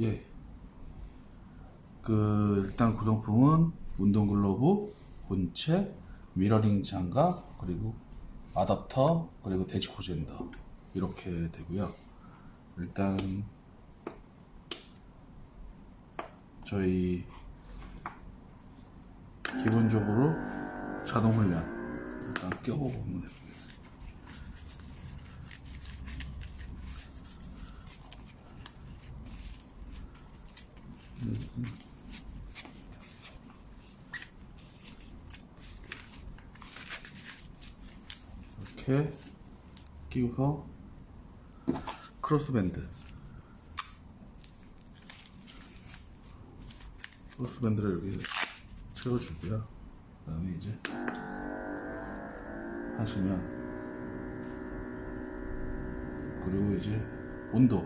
예. 그 일단 구성품은 운동 글러브, 본체, 미러링 장갑, 그리고 아답터, 그리고 대지 코젠더 이렇게 되고요. 일단 저희 기본적으로 자동 훈련 일단 껴보고 한번 해보겠습니다. 이렇게 끼고서 크로스밴드. 크로스밴드를 여기 채워주고요. 그 다음에 이제 하시면 그리고 이제 온도.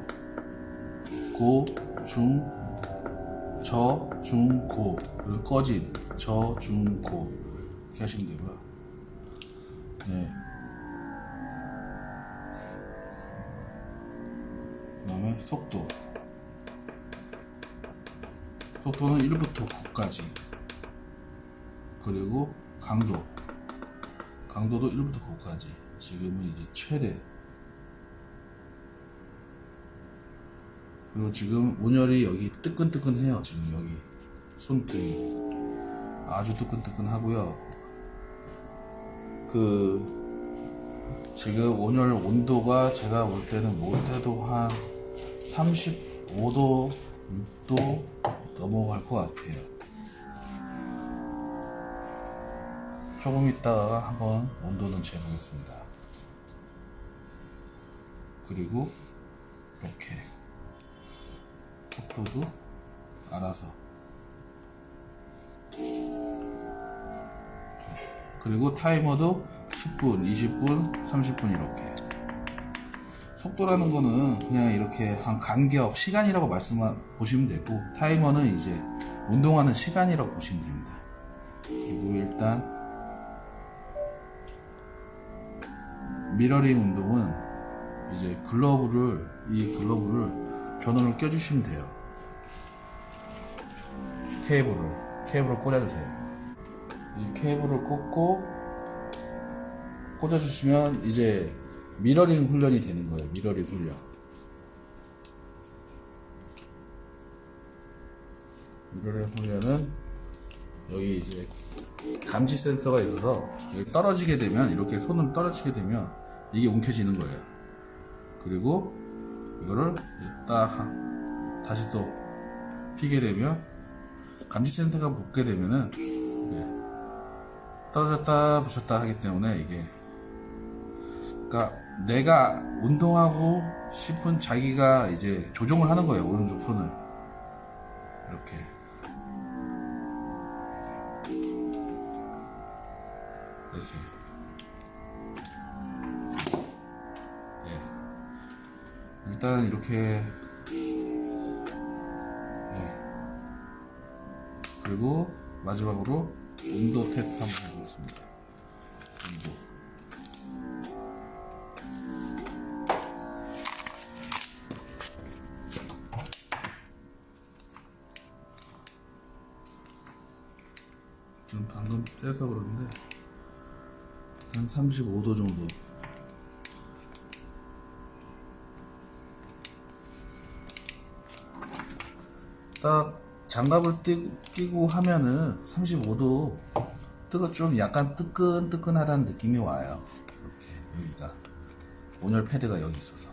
고, 중, 저, 중, 고. 꺼짐 저, 중, 고. 이렇게 하시면 되고요. 네. 그 다음에 속도. 속도는 1부터 9까지. 그리고 강도. 강도도 1부터 9까지. 지금은 이제 최대 그리고 지금 온열이 여기 뜨끈뜨끈해요. 지금 여기 손등이. 아주 뜨끈뜨끈하고요. 그 지금 온열 온도가 제가 볼 때는 못 해도 한 35도 6도 넘어갈 것 같아요. 조금 있다가 한번 온도는 재보겠습니다. 그리고 이렇게 속도도 알아서. 그리고 타이머도 10분, 20분, 30분 이렇게. 속도라는 거는 그냥 이렇게 한 간격, 시간이라고 말씀 보시면 되고 타이머는 이제 운동하는 시간이라고 보시면 됩니다. 그리고 일단 미러링 운동은 이제 글러브를 이 글러브를 전원을 껴주시면 돼요. 케이블을 케이블을 꽂아주세요. 이 케이블을 꽂고 꽂아주시면 이제 미러링 훈련이 되는 거예요. 미러링 훈련. 미러링 훈련은 여기 이제 감지 센서가 있어서 여기 떨어지게 되면 이렇게 손을 떨어지게 되면 이게 움켜지는 거예요. 그리고 이거를 딱 하- 다시 또 피게 되면 감지 센서가 붙게 되면은 떨어졌다 붙였다 하기 때문에 이게 그러니까 내가 운동하고 싶은 자기가 이제 조종을 하는 거예요 오른쪽 손을. 이렇게. 이렇게 일단 이렇게. 예. 그리고 마지막으로 온도 테스트 한번 해보겠습니다. 온도. 지금 방금 떼서 그러는데 한 35도 정도 딱 장갑을 띠, 끼고 하면은 35도 뜨거 좀 약간 뜨끈뜨끈하다는 느낌이 와요. 이렇게 여기가 온열 패드가 여기 있어서